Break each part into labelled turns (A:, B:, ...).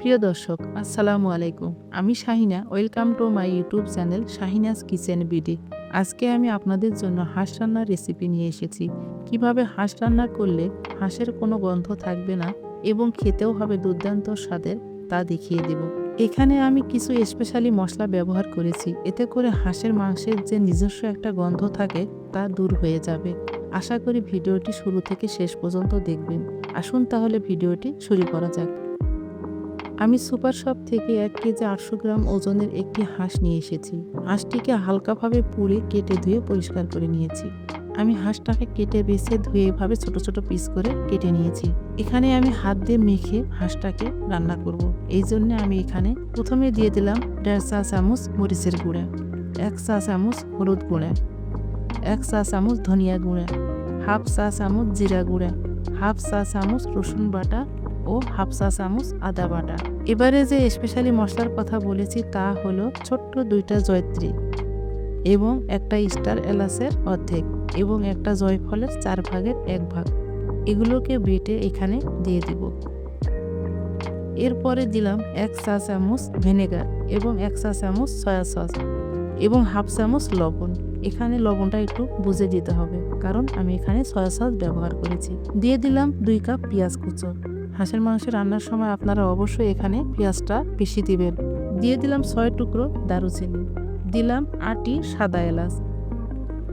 A: প্রিয় দর্শক, আসসালামু আলাইকুম। আমি Shahina, welcome to my YouTube channel Shahina's kitchen BD. আজকে আমি আপনাদের জন্য হাঁস রান্নার রেসিপি নিয়ে এসেছি। কীভাবে হাঁস রান্না করলে হাঁসের কোনো গন্ধ থাকবে না এবং খেতেও হবে দুর্দান্ত স্বাদের, তা দেখিয়ে দেব। এখানে আমি কিছু স্পেশালি মশলা ব্যবহার করেছি। এতে করে হাঁসের মাংসের যে নিজস্ব একটা গন্ধ থাকে, তা দূর হয়ে যাবে। আশা করি ভিডিওটি শুরু থেকে শেষ পর্যন্ত দেখবেন। আসুন তাহলে ভিডিওটি শুরু করা যাক। আমি সুপার শপ থেকে এক কেজি আটশো গ্রাম ওজনের একটি হাঁস নিয়ে এসেছি। হাঁসটিকে হালকাভাবে পুড়ে কেটে ধুয়ে পরিষ্কার করে নিয়েছি। আমি হাঁসটাকে কেটে বেছে ধুয়ে এভাবে ছোট ছোট পিস করে কেটে নিয়েছি। এখানে আমি হাত দিয়ে মেখে হাঁসটাকে রান্না করব। এই জন্য আমি এখানে প্রথমে দিয়ে দিলাম দেড় চা চামচ মরিচের গুঁড়া, এক চা চামচ হলুদ গুঁড়া, এক চা চামচ ধনিয়া গুঁড়া, হাফ চা চামচ জিরা গুঁড়া, হাফ চা চামচ রসুন বাটা ও হাফ চা চামচ আদা বাটা। এবারে যে স্পেশালি মশলার কথা বলেছি তা হলো ছোট্ট দুইটা জয়ত্রী এবং একটা স্টার এলাচের অর্ধেক এবং একটা জয়ফলের চার ভাগের এক ভাগ। এগুলোকে বেটে এখানে দিয়ে দিব। এরপরে দিলাম এক চা চামচ ভিনেগার এবং এক চা চামচ সয়া সস এবং হাফ চামচ লবণ। এখানে লবণটা একটু বুঝে দিতে হবে, কারণ আমি এখানে সয়া সস ব্যবহার করেছি। দিয়ে দিলাম দুই কাপ পেঁয়াজ কুচো। হাঁসের মাংস রান্নার সময় আপনারা অবশ্যই এখানে পেঁয়াজটা বেশি দিবেন। দিয়ে দিলাম ছয় টুকরো দারুচিনি। দিলাম আটটি সাদা এলাচ।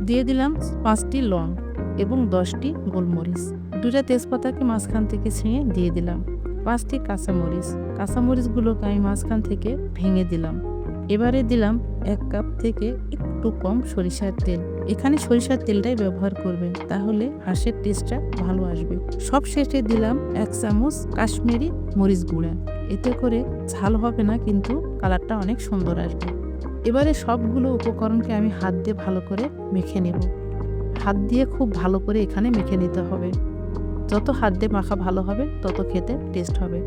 A: দিয়ে দিলাম পাঁচটি লং এবং দশটি গোলমরিচ। দুটা তেজপাতাকে মাঝখান থেকে ছিঁড়ে দিয়ে দিলাম। পাঁচটি কাঁচামরিচ। কাঁচামরিচগুলোকে আমি মাঝখান থেকে ভেঙে দিলাম। এবারে দিলাম এক কাপ থেকে একটু কম সরিষার তেল। এখানে সরিষার তেলটাই ব্যবহার করবেন, তাহলে হাঁসের টেস্টটা ভালো আসবে। সব শেষে দিলাম এক চামচ কাশ্মীরি মরিচ গুঁড়া। এতে করে ঝাল হবে না, কিন্তু কালারটা অনেক সুন্দর আসবে। এবারে সবগুলো উপকরণকে আমি হাত দিয়ে ভালো করে মেখে নেব। হাত দিয়ে খুব ভালো করে এখানে মেখে নিতে হবে। যত হাত দিয়ে মাখা ভালো হবে, তত খেতে টেস্ট হবে।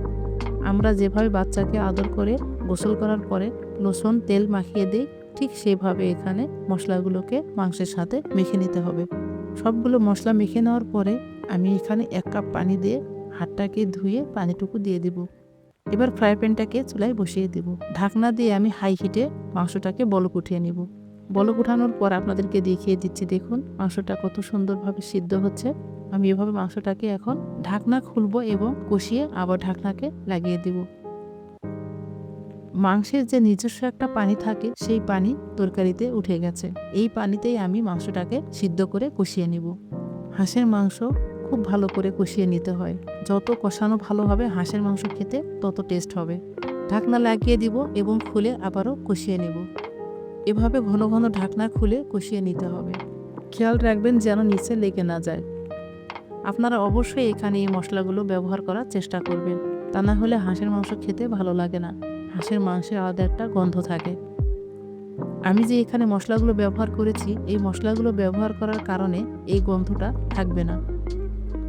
A: আমরা যেভাবে বাচ্চাকে আদর করে গোসল করার পরে, লসুন তেল মাখিয়ে দিই ঠিক সেভাবে এখানে মশলাগুলোকে মাংসের সাথে মেখে নিতে হবে। সবগুলো মশলা মেখে নেওয়ার পরে আমি এখানে এক কাপ পানি দিয়ে হাতটাকে ধুয়ে পানিটুকু দিয়ে দিব। এবার ফ্রাই প্যানটাকে চুলায় বসিয়ে দেব। ঢাকনা দিয়ে আমি হাই হিটে মাংসটাকে বলক উঠিয়ে নিব। বলক উঠানোর পর আপনাদেরকে দেখিয়ে দিচ্ছি, দেখুন মাংসটা কত সুন্দরভাবে সিদ্ধ হচ্ছে। আমি এভাবে মাংসটাকে এখন ঢাকনা খুলবো এবং কষিয়ে আবার ঢাকনাকে লাগিয়ে দিব। মাংসের যে নিজস্ব একটা পানি থাকে, সেই পানি তরকারিতে উঠে গেছে। এই পানিতেই আমি মাংসটাকে সিদ্ধ করে কষিয়ে নিব। হাঁসের মাংস খুব ভালো করে কষিয়ে নিতে হয়। যত কষানো ভালো হবে, হাঁসের মাংস খেতে তত টেস্ট হবে। ঢাকনা লাগিয়ে দিব এবং খুলে আবারও কষিয়ে নেব। এভাবে ঘন ঘন ঢাকনা খুলে কষিয়ে নিতে হবে। খেয়াল রাখবেন যেন নিচে লেগে না যায়। আপনারা অবশ্যই এখানে এই মশলাগুলো ব্যবহার করার চেষ্টা করবেন। তা না হলে হাঁসের মাংস খেতে ভালো লাগে না। হাঁসের, মাংসের আলাদা একটা গন্ধ থাকে। আমি যে এখানে মশলাগুলো ব্যবহার করেছি, এই মশলাগুলো ব্যবহার করার কারণে এই গন্ধটা থাকবে না।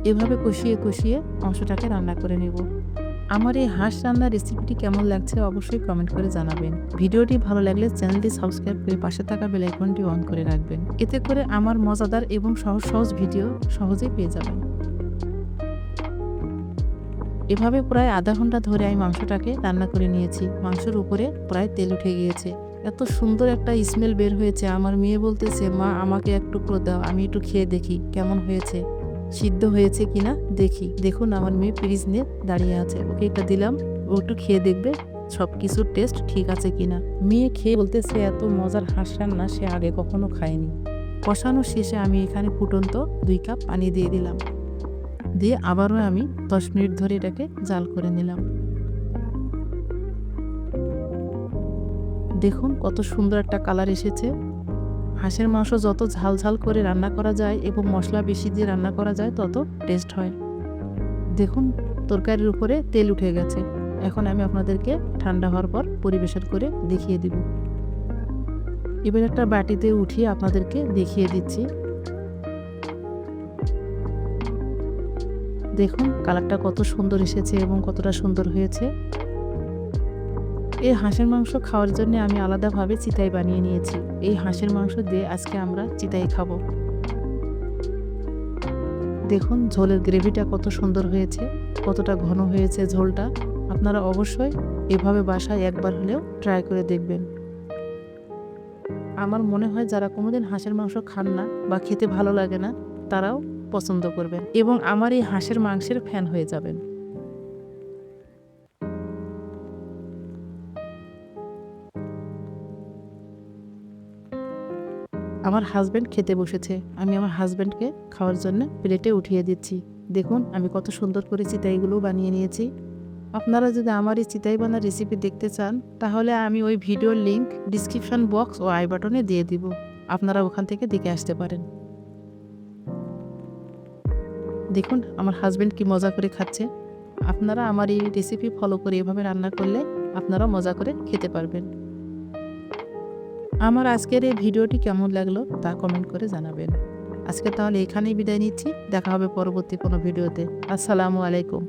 A: এভাবে কষিয়ে কষিয়ে মাংসটাকে রান্না করে নেব। আমার এই হাঁস রান্নার রেসিপিটি কেমন লাগছে অবশ্যই কমেন্ট করে জানাবেন। ভিডিওটি ভালো লাগলে চ্যানেলটি সাবস্ক্রাইব করে পাশে থাকা বেল আইকনটি অন করে রাখবেন। এতে করে আমার মজাদার এবং সহজ সহজ ভিডিও সহজেই পেয়ে যাবেন। এভাবে প্রায় আধা ঘণ্টা ধরে আমি মাংসটাকে রান্না করে নিয়েছি। মাংসের উপরে প্রায় তেল উঠে গিয়েছে। এত সুন্দর একটা স্মেল বের হয়েছে। আমার মেয়ে বলতেছে, মা, আমাকে এক টুকরো দাও, আমি একটু খেয়ে দেখি কেমন হয়েছে। সিদ্ধ হয়েছে কিনা দেখি। দেখুন, আমার মেয়ে ফ্রিজ নিয়ে দাঁড়িয়ে আছে। ওকে এটা দিলাম, ও একটু খেয়ে দেখবে সব কিছুর টেস্ট ঠিক আছে কিনা। মেয়ে খেয়ে বলতেছে, এত মজার হাঁস রান্না সে আগে কখনো খায়নি। কষানো শেষে আমি এখানে ফুটন্ত দুই কাপ পানি দিয়ে দিলাম। দিয়ে আবারও আমি দশ মিনিট ধরে এটাকে জাল করে নিলাম। দেখুন কত সুন্দর একটা কালার এসেছে। হাঁসের মাংস যত ঝাল ঝাল করে রান্না করা যায় এবং মশলা বেশি দিয়ে রান্না করা যায়, তত টেস্ট হয়। দেখুন তরকারির উপরে তেল উঠে গেছে। এখন আমি আপনাদেরকে ঠান্ডা হওয়ার পর পরিবেশন করে দেখিয়ে দিব। এবার একটা বাটিতে উঠিয়ে আপনাদেরকে দেখিয়ে দিচ্ছি। দেখুন, কালারটা কত সুন্দর এসেছে এবং কতটা সুন্দর হয়েছে। এই হাঁসের মাংস খাওয়ার জন্য আমি আলাদাভাবে চিতাই বানিয়ে নিয়েছি। এই হাঁসের মাংস দিয়ে আজকে আমরা চিতাই খাব। দেখুন, ঝোলের গ্রেভিটা কত সুন্দর হয়েছে, কতটা ঘন হয়েছে ঝোলটা। আপনারা অবশ্যই এভাবে বাসায় একবার হলেও ট্রাই করে দেখবেন। আমার মনে হয় যারা কোনোদিন হাঁসের মাংস খান না বা খেতে ভালো লাগে না, তারাও পছন্দ করবেন এবং আমার এই হাঁসের মাংসের ফ্যান হয়ে যাবেন। আমার হাজব্যান্ড খেতে বসেছে। আমি আমার হাজব্যান্ডকে খাওয়ার জন্য প্লেটে উঠিয়ে দিচ্ছি। দেখুন, আমি কত সুন্দর করে চিতাইগুলো বানিয়ে নিয়েছি। আপনারা যদি আমার এই চিতাই বানার রেসিপি দেখতে চান, তাহলে আমি ওই ভিডিওর লিংক ডিসক্রিপশন বক্স ও আই বাটনে দিয়ে দিব। আপনারা ওখান থেকে দেখে আসতে পারেন। দেখুন, আমার হাজব্যান্ড কি মজা করে খাচ্ছে। আপনারা আমার এই রেসিপি ফলো করে এভাবে রান্না করলে আপনারা মজা করে খেতে পারবেন। আমার আজকের এই ভিডিওটি কেমন লাগল তা কমেন্ট করে জানাবেন। আজকে তাহলে এখানেই বিদায় নিচ্ছি। দেখা হবে পরবর্তী কোনো ভিডিওতে। আসসালামু আলাইকুম।